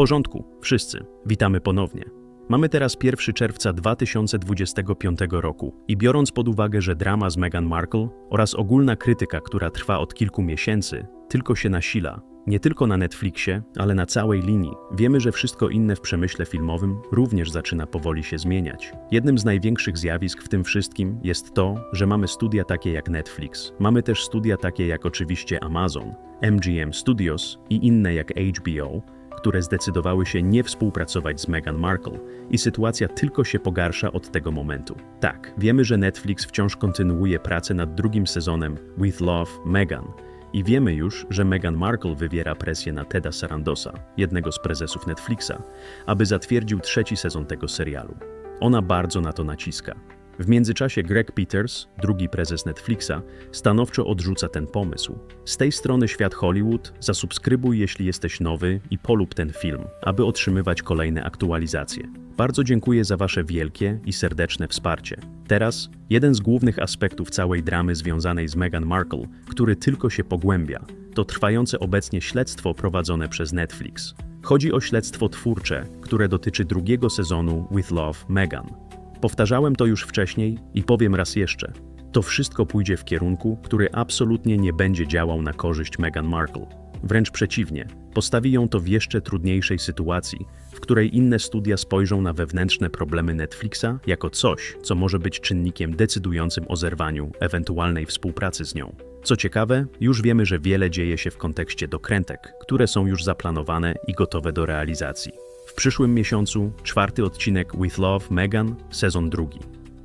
porządku, wszyscy. Witamy ponownie. Mamy teraz 1 czerwca 2025 roku i biorąc pod uwagę, że drama z Meghan Markle oraz ogólna krytyka, która trwa od kilku miesięcy, tylko się nasila, nie tylko na Netflixie, ale na całej linii, wiemy, że wszystko inne w przemyśle filmowym również zaczyna powoli się zmieniać. Jednym z największych zjawisk w tym wszystkim jest to, że mamy studia takie jak Netflix, mamy też studia takie jak oczywiście Amazon, MGM Studios i inne jak HBO, które zdecydowały się nie współpracować z Meghan Markle i sytuacja tylko się pogarsza od tego momentu. Tak, wiemy, że Netflix wciąż kontynuuje pracę nad drugim sezonem With Love Meghan i wiemy już, że Meghan Markle wywiera presję na Teda Sarandosa, jednego z prezesów Netflixa, aby zatwierdził trzeci sezon tego serialu. Ona bardzo na to naciska. W międzyczasie Greg Peters, drugi prezes Netflixa, stanowczo odrzuca ten pomysł. Z tej strony świat Hollywood, zasubskrybuj jeśli jesteś nowy i polub ten film, aby otrzymywać kolejne aktualizacje. Bardzo dziękuję za Wasze wielkie i serdeczne wsparcie. Teraz jeden z głównych aspektów całej dramy związanej z Meghan Markle, który tylko się pogłębia, to trwające obecnie śledztwo prowadzone przez Netflix. Chodzi o śledztwo twórcze, które dotyczy drugiego sezonu With Love Meghan. Powtarzałem to już wcześniej i powiem raz jeszcze. To wszystko pójdzie w kierunku, który absolutnie nie będzie działał na korzyść Meghan Markle. Wręcz przeciwnie, postawi ją to w jeszcze trudniejszej sytuacji, w której inne studia spojrzą na wewnętrzne problemy Netflixa jako coś, co może być czynnikiem decydującym o zerwaniu ewentualnej współpracy z nią. Co ciekawe, już wiemy, że wiele dzieje się w kontekście dokrętek, które są już zaplanowane i gotowe do realizacji. W przyszłym miesiącu czwarty odcinek With Love Meghan, sezon drugi.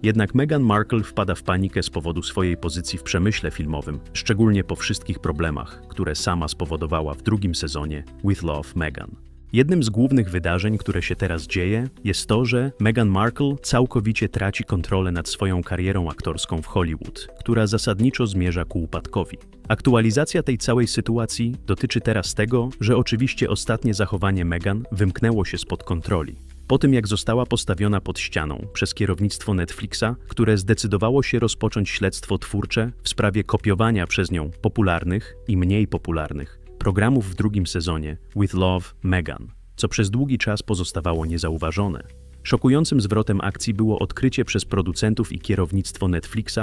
Jednak Meghan Markle wpada w panikę z powodu swojej pozycji w przemyśle filmowym, szczególnie po wszystkich problemach, które sama spowodowała w drugim sezonie With Love Meghan. Jednym z głównych wydarzeń, które się teraz dzieje, jest to, że Meghan Markle całkowicie traci kontrolę nad swoją karierą aktorską w Hollywood, która zasadniczo zmierza ku upadkowi. Aktualizacja tej całej sytuacji dotyczy teraz tego, że oczywiście ostatnie zachowanie Meghan wymknęło się spod kontroli. Po tym, jak została postawiona pod ścianą przez kierownictwo Netflixa, które zdecydowało się rozpocząć śledztwo twórcze w sprawie kopiowania przez nią popularnych i mniej popularnych programów w drugim sezonie With Love Meghan, co przez długi czas pozostawało niezauważone. Szokującym zwrotem akcji było odkrycie przez producentów i kierownictwo Netflixa,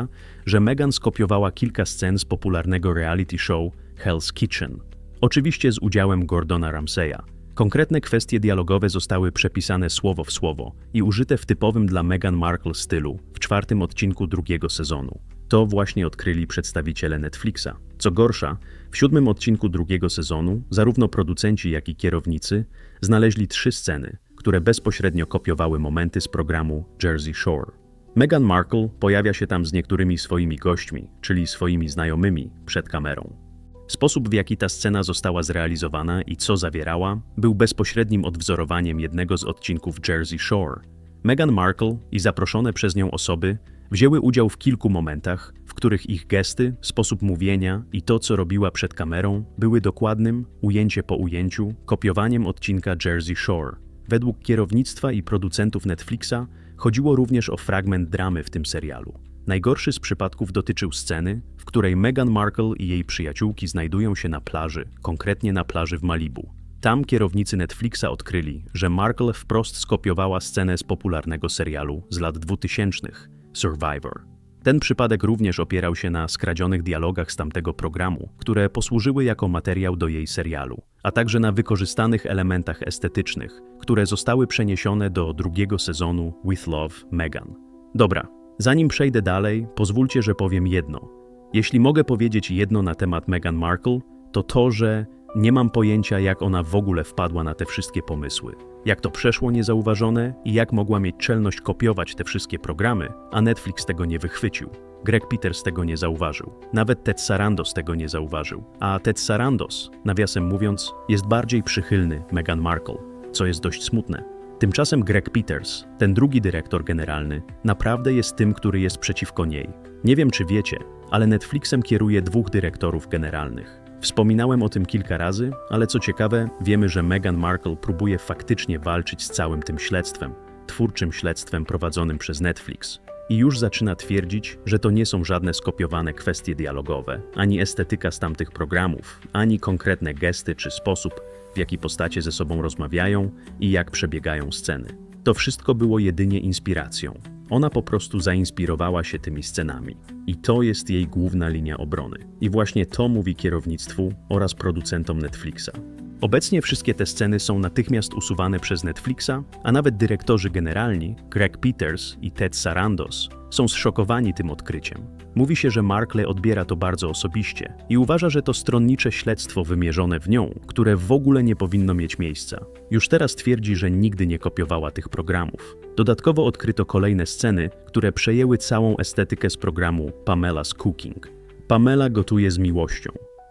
że Meghan skopiowała kilka scen z popularnego reality show Hell's Kitchen. Oczywiście z udziałem Gordona Ramsaya. Konkretne kwestie dialogowe zostały przepisane słowo w słowo i użyte w typowym dla Meghan Markle stylu w czwartym odcinku drugiego sezonu. To właśnie odkryli przedstawiciele Netflixa. Co gorsza, w siódmym odcinku drugiego sezonu zarówno producenci, jak i kierownicy znaleźli trzy sceny, które bezpośrednio kopiowały momenty z programu Jersey Shore. Meghan Markle pojawia się tam z niektórymi swoimi gośćmi, czyli swoimi znajomymi, przed kamerą. Sposób, w jaki ta scena została zrealizowana i co zawierała, był bezpośrednim odwzorowaniem jednego z odcinków Jersey Shore. Meghan Markle i zaproszone przez nią osoby wzięły udział w kilku momentach, w których ich gesty, sposób mówienia i to, co robiła przed kamerą, były dokładnym, ujęcie po ujęciu, kopiowaniem odcinka Jersey Shore. Według kierownictwa i producentów Netflixa chodziło również o fragment dramy w tym serialu. Najgorszy z przypadków dotyczył sceny, w której Meghan Markle i jej przyjaciółki znajdują się na plaży, konkretnie na plaży w Malibu. Tam kierownicy Netflixa odkryli, że Markle wprost skopiowała scenę z popularnego serialu z lat 2000 Survivor. Ten przypadek również opierał się na skradzionych dialogach z tamtego programu, które posłużyły jako materiał do jej serialu, a także na wykorzystanych elementach estetycznych, które zostały przeniesione do drugiego sezonu With Love Meghan. Dobra, zanim przejdę dalej, pozwólcie, że powiem jedno. Jeśli mogę powiedzieć jedno na temat Meghan Markle, to to, że nie mam pojęcia, jak ona w ogóle wpadła na te wszystkie pomysły. Jak to przeszło niezauważone i jak mogła mieć czelność kopiować te wszystkie programy, a Netflix tego nie wychwycił. Greg Peters tego nie zauważył. Nawet Ted Sarandos tego nie zauważył. A Ted Sarandos, nawiasem mówiąc, jest bardziej przychylny Meghan Markle, co jest dość smutne. Tymczasem Greg Peters, ten drugi dyrektor generalny, naprawdę jest tym, który jest przeciwko niej. Nie wiem, czy wiecie, ale Netflixem kieruje dwóch dyrektorów generalnych. Wspominałem o tym kilka razy, ale co ciekawe, wiemy, że Meghan Markle próbuje faktycznie walczyć z całym tym śledztwem, twórczym śledztwem prowadzonym przez Netflix. i już zaczyna twierdzić, że to nie są żadne skopiowane kwestie dialogowe, ani estetyka z tamtych programów, ani konkretne gesty czy sposób, w jaki postacie ze sobą rozmawiają i jak przebiegają sceny. To wszystko było jedynie inspiracją. Ona po prostu zainspirowała się tymi scenami. I to jest jej główna linia obrony. I właśnie to mówi kierownictwu oraz producentom Netflixa. Obecnie wszystkie te sceny są natychmiast usuwane przez Netflixa, a nawet dyrektorzy generalni, Greg Peters i Ted Sarandos, są zszokowani tym odkryciem. Mówi się, że Markle odbiera to bardzo osobiście i uważa, że to stronnicze śledztwo wymierzone w nią, które w ogóle nie powinno mieć miejsca. Już teraz twierdzi, że nigdy nie kopiowała tych programów. Dodatkowo odkryto kolejne sceny, które przejęły całą estetykę z programu Pamela's Cooking. Pamela gotuje z miłością.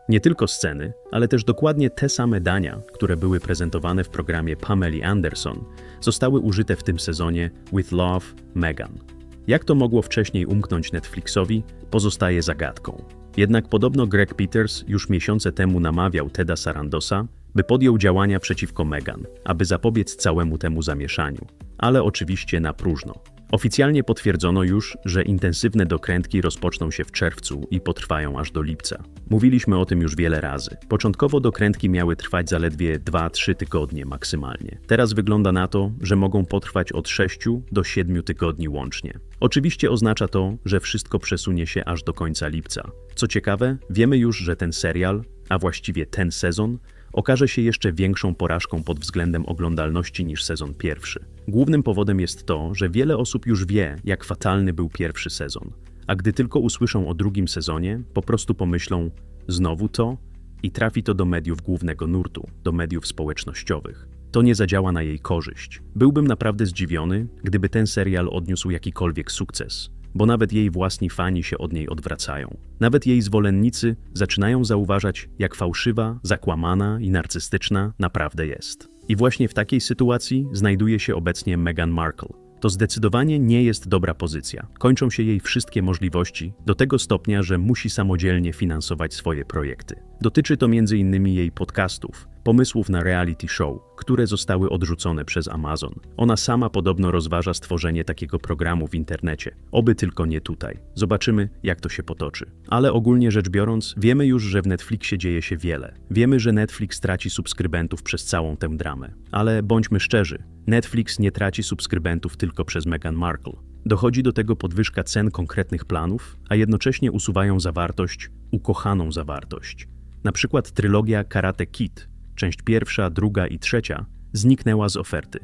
Nie tylko sceny, ale też dokładnie te same dania, które były prezentowane w programie Pameli Anderson, zostały użyte w tym sezonie With Love, Megan. Jak to mogło wcześniej umknąć Netflixowi, pozostaje zagadką. Jednak podobno Greg Peters już miesiące temu namawiał Teda Sarandosa, by podjął działania przeciwko Megan, aby zapobiec całemu temu zamieszaniu. Ale oczywiście na próżno. Oficjalnie potwierdzono już, że intensywne dokrętki rozpoczną się w czerwcu i potrwają aż do lipca. Mówiliśmy o tym już wiele razy. Początkowo dokrętki miały trwać zaledwie 2-3 tygodnie maksymalnie. Teraz wygląda na to, że mogą potrwać od 6 do 7 tygodni łącznie. Oczywiście oznacza to, że wszystko przesunie się aż do końca lipca. Co ciekawe, wiemy już, że ten serial, a właściwie ten sezon, okaże się jeszcze większą porażką pod względem oglądalności niż sezon pierwszy. Głównym powodem jest to, że wiele osób już wie, jak fatalny był pierwszy sezon, a gdy tylko usłyszą o drugim sezonie, po prostu pomyślą znowu to i trafi to do mediów głównego nurtu, do mediów społecznościowych. To nie zadziała na jej korzyść. Byłbym naprawdę zdziwiony, gdyby ten serial odniósł jakikolwiek sukces bo nawet jej własni fani się od niej odwracają. Nawet jej zwolennicy zaczynają zauważać, jak fałszywa, zakłamana i narcystyczna naprawdę jest. I właśnie w takiej sytuacji znajduje się obecnie Meghan Markle. To zdecydowanie nie jest dobra pozycja. Kończą się jej wszystkie możliwości do tego stopnia, że musi samodzielnie finansować swoje projekty. Dotyczy to m.in. jej podcastów, pomysłów na reality show, które zostały odrzucone przez Amazon. Ona sama podobno rozważa stworzenie takiego programu w internecie, oby tylko nie tutaj. Zobaczymy, jak to się potoczy. Ale ogólnie rzecz biorąc, wiemy już, że w Netflixie dzieje się wiele. Wiemy, że Netflix traci subskrybentów przez całą tę dramę. Ale bądźmy szczerzy, Netflix nie traci subskrybentów tylko przez Meghan Markle. Dochodzi do tego podwyżka cen konkretnych planów, a jednocześnie usuwają zawartość, ukochaną zawartość. Na przykład trylogia Karate Kid, część pierwsza, druga i trzecia, zniknęła z oferty.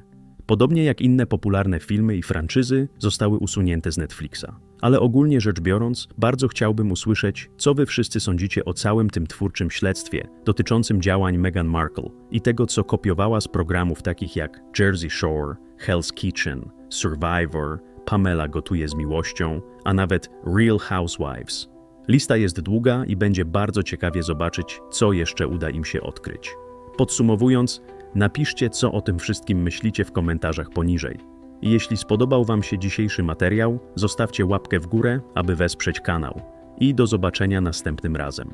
Podobnie jak inne popularne filmy i franczyzy zostały usunięte z Netflixa. Ale ogólnie rzecz biorąc, bardzo chciałbym usłyszeć, co wy wszyscy sądzicie o całym tym twórczym śledztwie dotyczącym działań Meghan Markle i tego, co kopiowała z programów takich jak Jersey Shore, Hell's Kitchen, Survivor, Pamela gotuje z miłością, a nawet Real Housewives. Lista jest długa i będzie bardzo ciekawie zobaczyć, co jeszcze uda im się odkryć. Podsumowując, napiszcie, co o tym wszystkim myślicie w komentarzach poniżej. Jeśli spodobał Wam się dzisiejszy materiał, zostawcie łapkę w górę, aby wesprzeć kanał. I do zobaczenia następnym razem.